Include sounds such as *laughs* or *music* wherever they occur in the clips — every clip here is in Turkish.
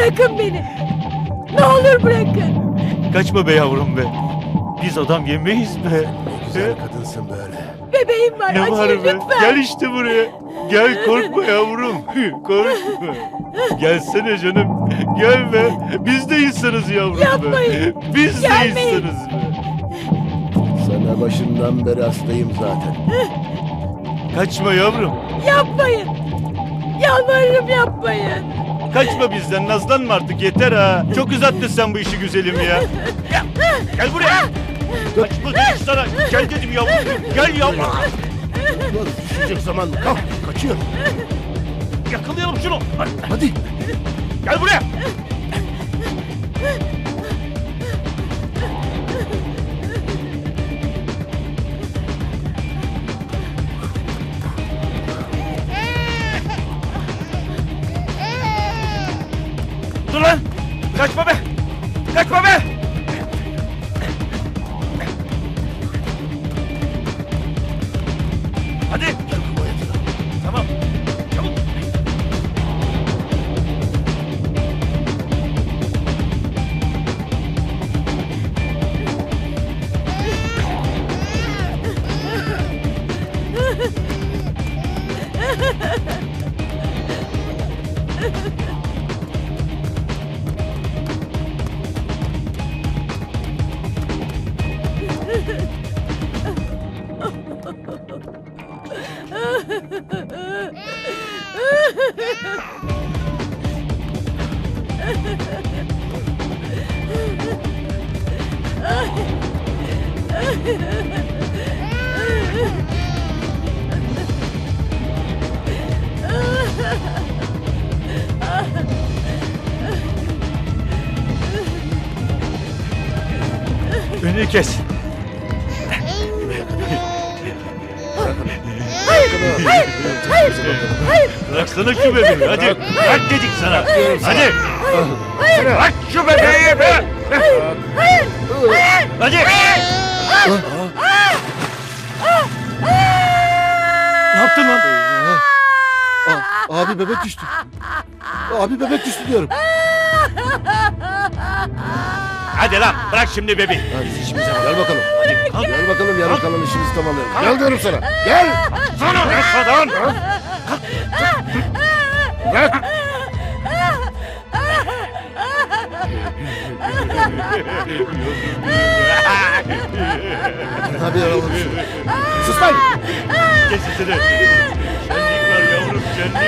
Bırakın beni. Ne olur bırakın. Kaçma be yavrum be. Biz adam yemeyiz be. Ne güzel kadınsın böyle. Bebeğim var. Ne var be? lütfen. Gel işte buraya. Gel korkma yavrum. *laughs* Korkma. Gelsene canım. Gel be. Biz de insanız yavrum be. Yapmayın. Biz de Gelmeyin. insanız be. Sana başından beri hastayım zaten. Kaçma yavrum. Yapmayın. Yalvarırım yapmayın. Kaçma bizden. Nazlanma artık yeter ha. Çok uzattın sen bu işi güzelim ya. Gel, buraya. Kaçma dedim sana. Gel dedim yavrum. Gel yavrum. Ulan düşecek zaman? Kalk kaçıyor. Yakalayalım şunu. Hadi. Gel buraya. Önünü kes. Bıraksana şu bebeği hadi. Bırak dedik sana. Hadi. Bırak şu bebeği be. Hadi. Ne yaptın lan? Aa, abi bebek düştü. Abi bebek düştü diyorum. Hadi lan bırak şimdi bebeği. Hadi işimize bak. Gel bakalım. Kalk. Gel bakalım yarın kalan işimizi tamamlayalım. Gel diyorum sana. Gel. Sana bırakmadan. Bırak. *laughs* Yaralım şunu. Sus lan. Kes sesini. Şenlik var yavrum şenlik.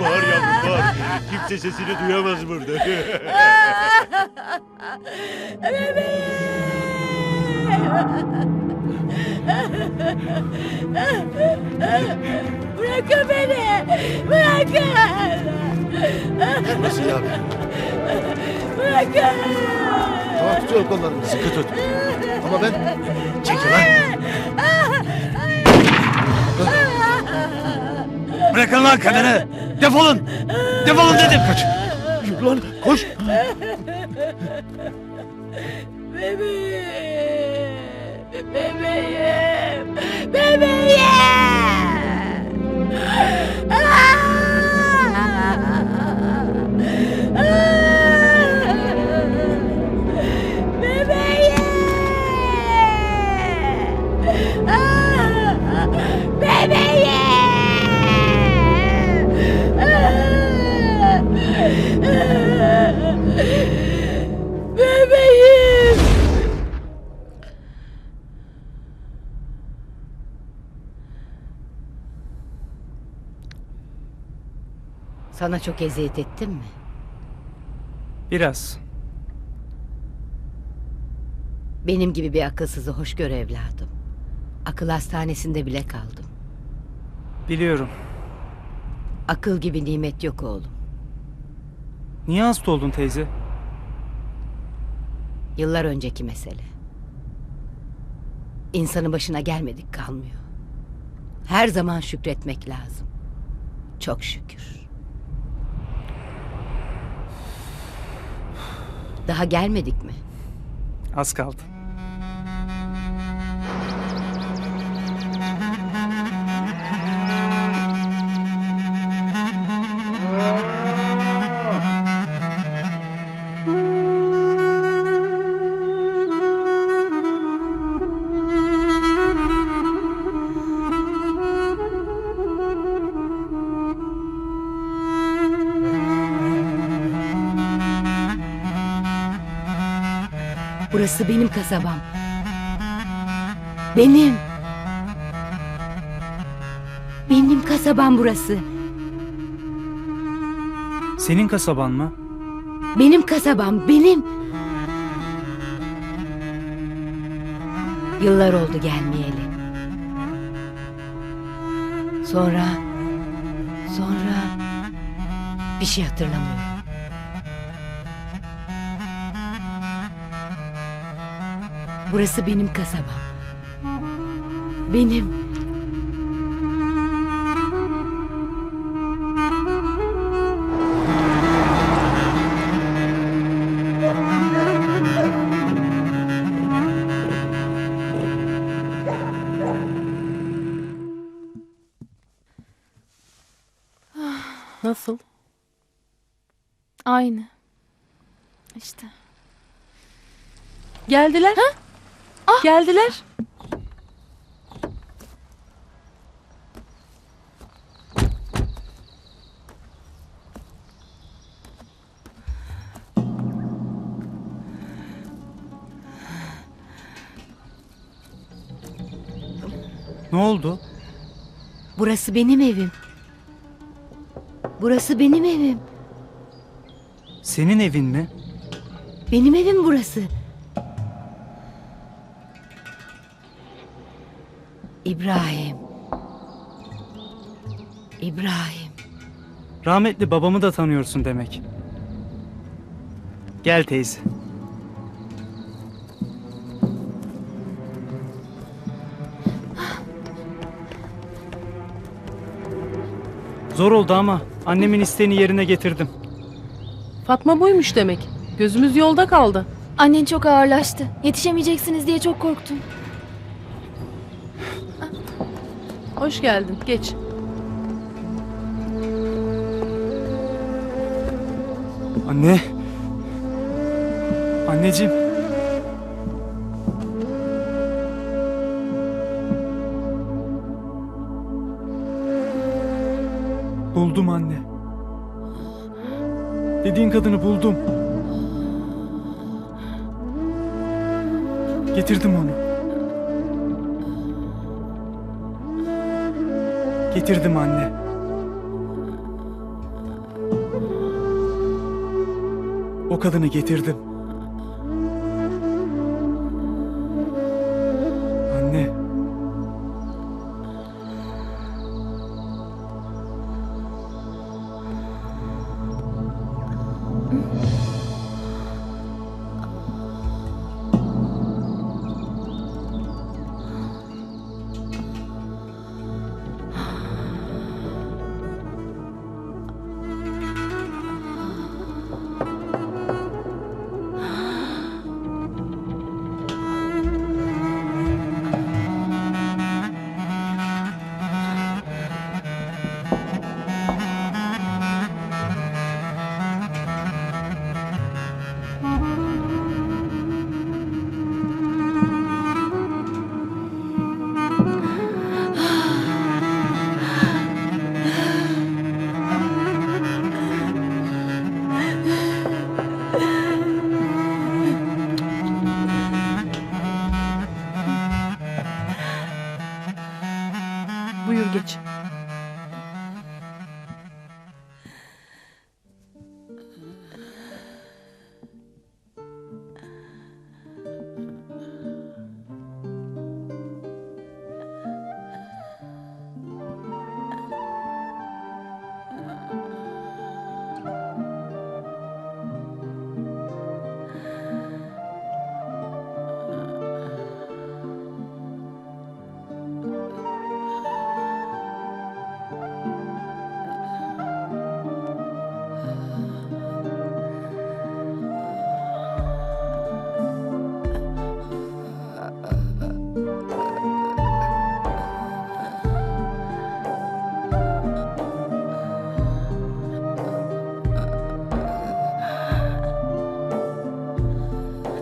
bağır yavrum bağır. Kimse sesini duyamaz burada. Bırakın beni. Bırakın. Nasıl ya abi? Bırakın. Tamam tutuyorum kollarını. Sıkı tut. Ama ben... Çekil lan. Bırakın lan kadını. Defolun. Defolun dedim. Kaç. Yürü lan koş. Bebeğim. Bebeğim. Bebeğim. Bebeğim. Sana çok eziyet ettim mi? Biraz. Benim gibi bir akılsızı hoş gör evladım. Akıl hastanesinde bile kaldım. Biliyorum. Akıl gibi nimet yok oğlum. Niye hasta oldun teyze? Yıllar önceki mesele. İnsanın başına gelmedik kalmıyor. Her zaman şükretmek lazım. Çok şükür. Daha gelmedik mi? Az kaldı. Burası benim kasabam. Benim. Benim kasabam burası. Senin kasaban mı? Benim kasabam, benim. Yıllar oldu gelmeyeli. Sonra, sonra bir şey hatırlamıyorum. Burası benim kasabam. Benim. Nasıl? Aynı. İşte. Geldiler. Ha? Geldiler. Ne oldu? Burası benim evim. Burası benim evim. Senin evin mi? Benim evim burası. İbrahim. İbrahim. Rahmetli babamı da tanıyorsun demek. Gel teyze. Zor oldu ama annemin isteğini yerine getirdim. Fatma buymuş demek. Gözümüz yolda kaldı. Annen çok ağırlaştı. Yetişemeyeceksiniz diye çok korktum. Hoş geldin. Geç. Anne. Anneciğim. Buldum anne. Dediğin kadını buldum. Getirdim onu. Getirdim anne. O kadını getirdim.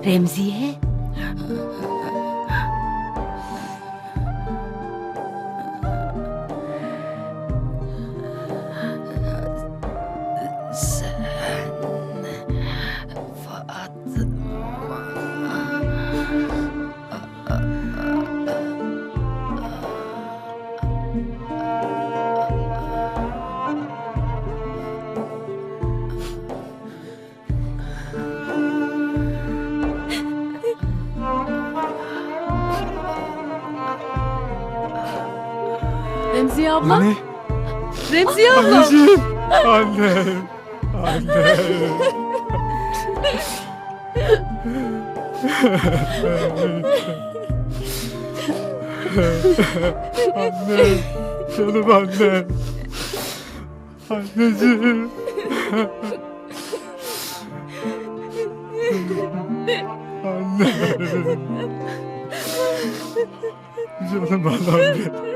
Remziye. Abla? Anne. Remziye abla. Anneciğim. Anne. Anne. anne. Canım anne. Anneciğim. Anne. Canım anne.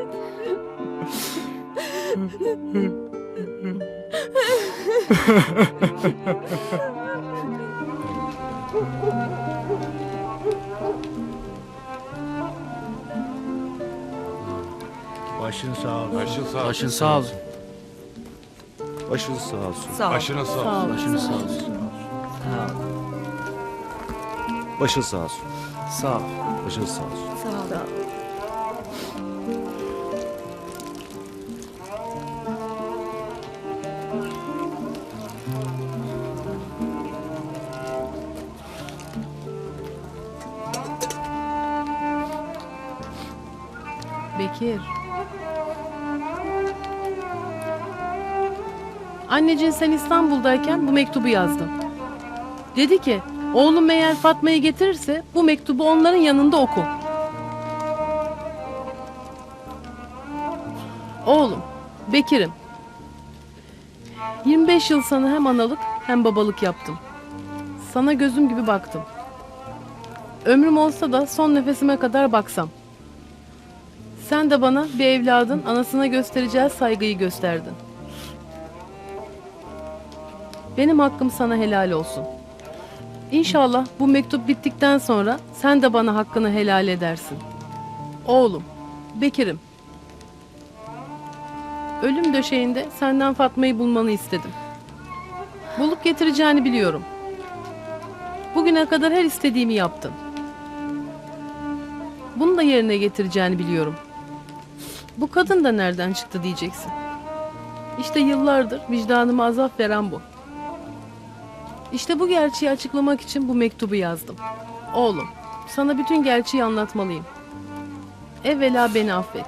Başın sağ ol. Başın sağ Başın sağ ol. Başınız sağ olsun. Başına sağ Sağ ol. Başın sağ olsun. Başınız sağ olsun. Sağ ol. Başınız sağ olsun. Bekir. Anneciğin sen İstanbul'dayken bu mektubu yazdım. Dedi ki oğlum eğer Fatma'yı getirirse bu mektubu onların yanında oku. Oğlum, Bekir'im. 25 yıl sana hem analık hem babalık yaptım. Sana gözüm gibi baktım. Ömrüm olsa da son nefesime kadar baksam. Sen de bana bir evladın anasına göstereceği saygıyı gösterdin. Benim hakkım sana helal olsun. İnşallah bu mektup bittikten sonra sen de bana hakkını helal edersin. Oğlum, Bekir'im. Ölüm döşeğinde senden Fatma'yı bulmanı istedim. Bulup getireceğini biliyorum. Bugüne kadar her istediğimi yaptın. Bunu da yerine getireceğini biliyorum. Bu kadın da nereden çıktı diyeceksin. İşte yıllardır vicdanıma azap veren bu. İşte bu gerçeği açıklamak için bu mektubu yazdım. Oğlum, sana bütün gerçeği anlatmalıyım. Evvela beni affet.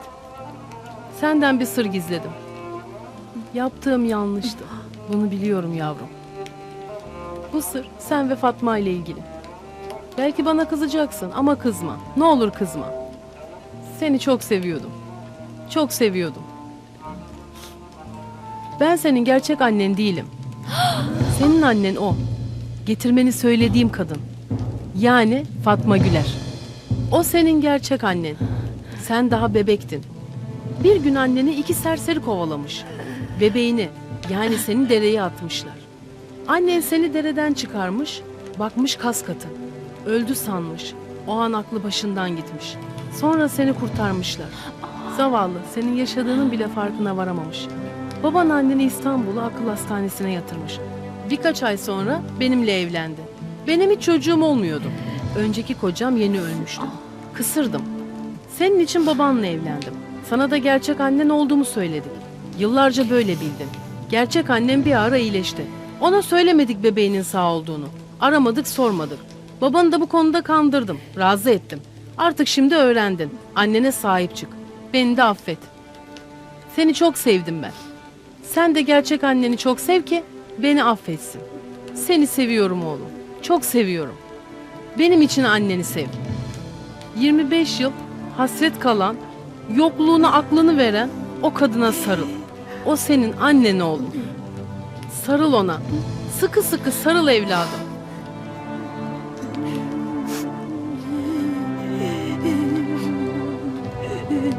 Senden bir sır gizledim. Yaptığım yanlıştı. Bunu biliyorum yavrum. Bu sır sen ve Fatma ile ilgili. Belki bana kızacaksın ama kızma. Ne olur kızma. Seni çok seviyordum. Çok seviyordum. Ben senin gerçek annen değilim. Senin annen o. Getirmeni söylediğim kadın. Yani Fatma Güler. O senin gerçek annen. Sen daha bebektin. Bir gün anneni iki serseri kovalamış. Bebeğini yani seni dereye atmışlar. Annen seni dereden çıkarmış, bakmış kas katı. Öldü sanmış. O an aklı başından gitmiş. Sonra seni kurtarmışlar. Zavallı senin yaşadığının bile farkına varamamış. Baban anneni İstanbul'a akıl hastanesine yatırmış. Birkaç ay sonra benimle evlendi. Benim hiç çocuğum olmuyordu. Önceki kocam yeni ölmüştü. Kısırdım. Senin için babanla evlendim. Sana da gerçek annen olduğumu söyledik. Yıllarca böyle bildin. Gerçek annem bir ara iyileşti. Ona söylemedik bebeğinin sağ olduğunu. Aramadık sormadık. Babanı da bu konuda kandırdım. Razı ettim. Artık şimdi öğrendin. Annene sahip çık. Beni de affet. Seni çok sevdim ben. Sen de gerçek anneni çok sev ki beni affetsin. Seni seviyorum oğlum. Çok seviyorum. Benim için anneni sev. 25 yıl hasret kalan, yokluğuna aklını veren o kadına sarıl. O senin annen oğlum. Sarıl ona. Sıkı sıkı sarıl evladım.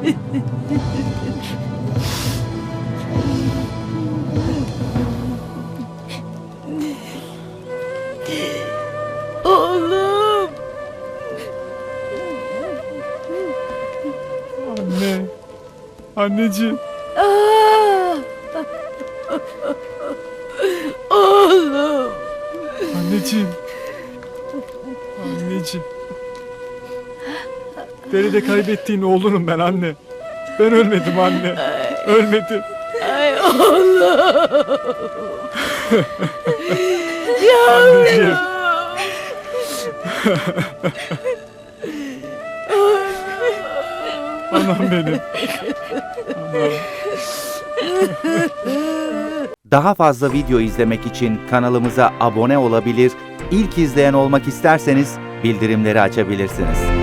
*laughs* Anneciğim. Ah! Oğlum. Anneciğim. Anneciğim. Derede kaybettiğin oğlunum ben anne. Ben ölmedim anne. Ölmedim. Ay oğlum. *laughs* Anneciğim. *laughs* Anam benim. Daha fazla video izlemek için kanalımıza abone olabilir, ilk izleyen olmak isterseniz bildirimleri açabilirsiniz.